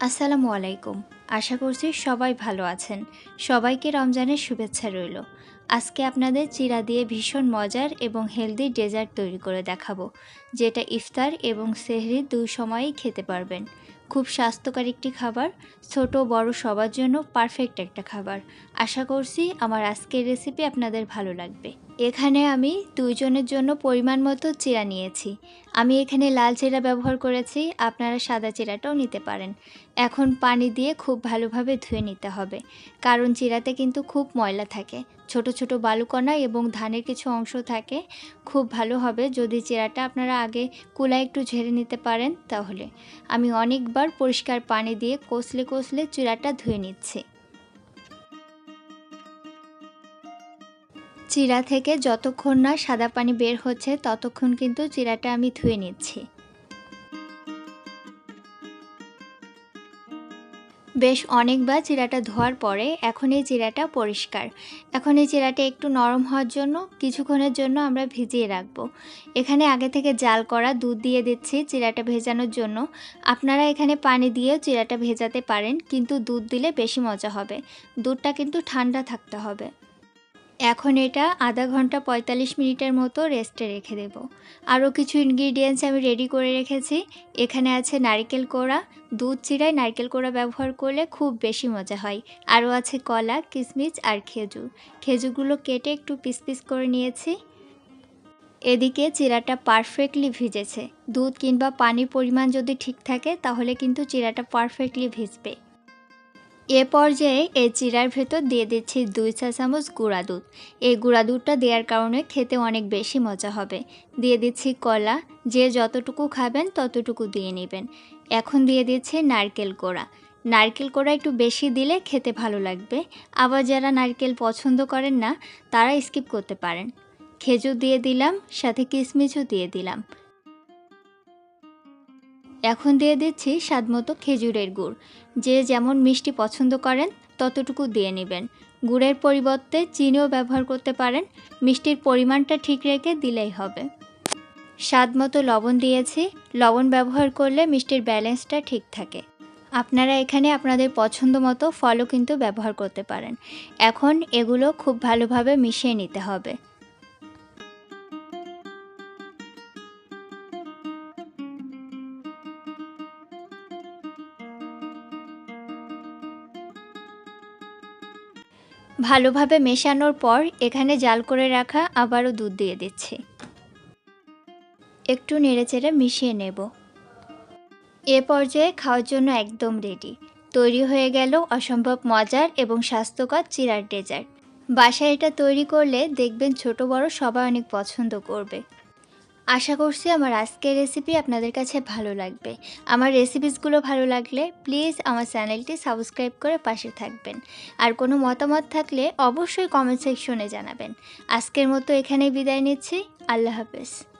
আসসালামু আলাইকুম। আশা করছি সবাই ভালো আছেন। সবাইকে রমজানের শুভেচ্ছা রইল। আজকে আপনাদের চিরা দিয়ে ভীষণ মজার এবং হেলদি ডেজার্ট তৈরি করে দেখাবো, যেটা ইফতার এবং সেহরি দুই সময়েই খেতে পারবেন। খুব স্বাস্থ্যকর একটি খাবার, ছোট বড় সবার জন্য পারফেক্ট একটা খাবার। আশা করছি আমার আজকের রেসিপি আপনাদের ভালো লাগবে। এখানে আমি দুইজনের জন্য পরিমাণ মতো চিরা নিয়েছি। আমি এখানে লাল চিরা ব্যবহার করেছি, আপনারা সাদা চিরাটাও নিতে পারেন। এখন পানি দিয়ে খুব ভালোভাবে ধুয়ে নিতে হবে, কারণ চিরাতে কিন্তু খুব ময়লা থাকে। ছোট ছোট বালুকণা এবং ধানের কিছু অংশ থাকে, খুব ভালো হবে। যদি চিরাটা আপনারা আগে কুলা একটু ঝেড়ে নিতে পারেন তাহলে। আমি অনেকবার পরিষ্কার পানি দিয়ে কষলে কষলে চিরাটা ধুয়ে নিচ্ছে। চিরা থেকে যতক্ষণ না সাদা পানি বের হচ্ছে, ততক্ষণ কিন্তু চিরাটা আমি ধুয়ে নিচ্ছি। বেশ অনেকবার চিরাটা ধোয়ার পরে এখন এই চিরাটা পরিষ্কার। এখন এই চিরাটা একটু নরম হওয়ার জন্য কিছুক্ষণের জন্য আমরা ভিজিয়ে রাখব। এখানে আগে থেকে জাল করা দুধ দিয়ে দিচ্ছি চিরাটা ভেজানোর জন্য। আপনারা এখানে পানি দিয়েও চিরাটা ভেজাতে পারেন, কিন্তু দুধ দিলে বেশি মজা হবে। দুধটা কিন্তু ঠান্ডা থাকতে হবে। এখন এটা আধা ঘণ্টা পঁয়তাল্লিশ মিনিটের মতো রেস্টে রেখে দেব। আরও কিছু ইনগ্রিডিয়েন্টস আমি রেডি করে রেখেছি। এখানে আছে নারকেল কোড়া। দুধ চিরায় নারকেল কোড়া ব্যবহার করলে খুব বেশি মজা হয়। আরও আছে কলা, কিশমিশ আর খেজুর খেজুরগুলো কেটে একটু পিস পিস করে নিয়েছি। এদিকে চিরাটা পারফেক্টলি ভিজেছে। দুধ কিংবা পানির পরিমাণ যদি ঠিক থাকে, তাহলে কিন্তু চিরাটা পারফেক্টলি ভিজবে। এ পর্যায়ে এই চিরার ভেতর দিয়ে দিচ্ছি দুই চা চামচ গুঁড়া দুধ। এই গুঁড়া দুধটা দেওয়ার কারণে খেতে অনেক বেশি মজা হবে। দিয়ে দিচ্ছি কলা, যে যতটুকু খাবেন ততটুকু দিয়ে নেবেন। এখন দিয়ে দিচ্ছি নারকেল কোড়া। নারকেল কোড়া একটু বেশি দিলে খেতে ভালো লাগবে। আবার যারা নারকেল পছন্দ করেন না, তারা স্কিপ করতে পারেন। খেজুর দিয়ে দিলাম, সাথে কিশমিশও দিয়ে দিলাম। এখন দিয়ে দিচ্ছি স্বাদমতো খেজুরের গুড়। যে যেমন মিষ্টি পছন্দ করেন, ততটুকু দিয়ে নেবেন। গুড়ের পরিবর্তে চিনিও ব্যবহার করতে পারেন। মিষ্টির পরিমাণটা ঠিক রেখে দিলেই হবে। স্বাদ মতো লবণ দিয়েছি। লবণ ব্যবহার করলে মিষ্টির ব্যালেন্সটা ঠিক থাকে। আপনারা এখানে আপনাদের পছন্দ মতো ফলও কিন্তু ব্যবহার করতে পারেন। এখন এগুলো খুব ভালোভাবে মিশিয়ে নিতে হবে। ভালোভাবে মেশানোর পর এখানে জাল করে রাখা আবারও দুধ দিয়ে দিচ্ছি। একটু নেড়েচেড়ে মিশিয়ে নেব। এ পর্যায়ে খাওয়ার জন্য একদম রেডি তৈরি হয়ে গেল অসম্ভব মজার এবং স্বাস্থ্যকর চিরার ডেজার্ট বাসায় এটা তৈরি করলে দেখবেন ছোট বড় সবাই অনেক পছন্দ করবে। আশা করছি আমার আজকের রেসিপি আপনাদের কাছে ভালো লাগবে। আমার রেসিপিসগুলো ভালো লাগলে প্লিজ আমার চ্যানেলটি সাবস্ক্রাইব করে পাশে থাকবেন। আর কোনো মতামত থাকলে অবশ্যই কমেন্ট সেকশনে জানাবেন। আজকের মতো এখানেই বিদায় নিচ্ছি। আল্লাহ হাফেজ।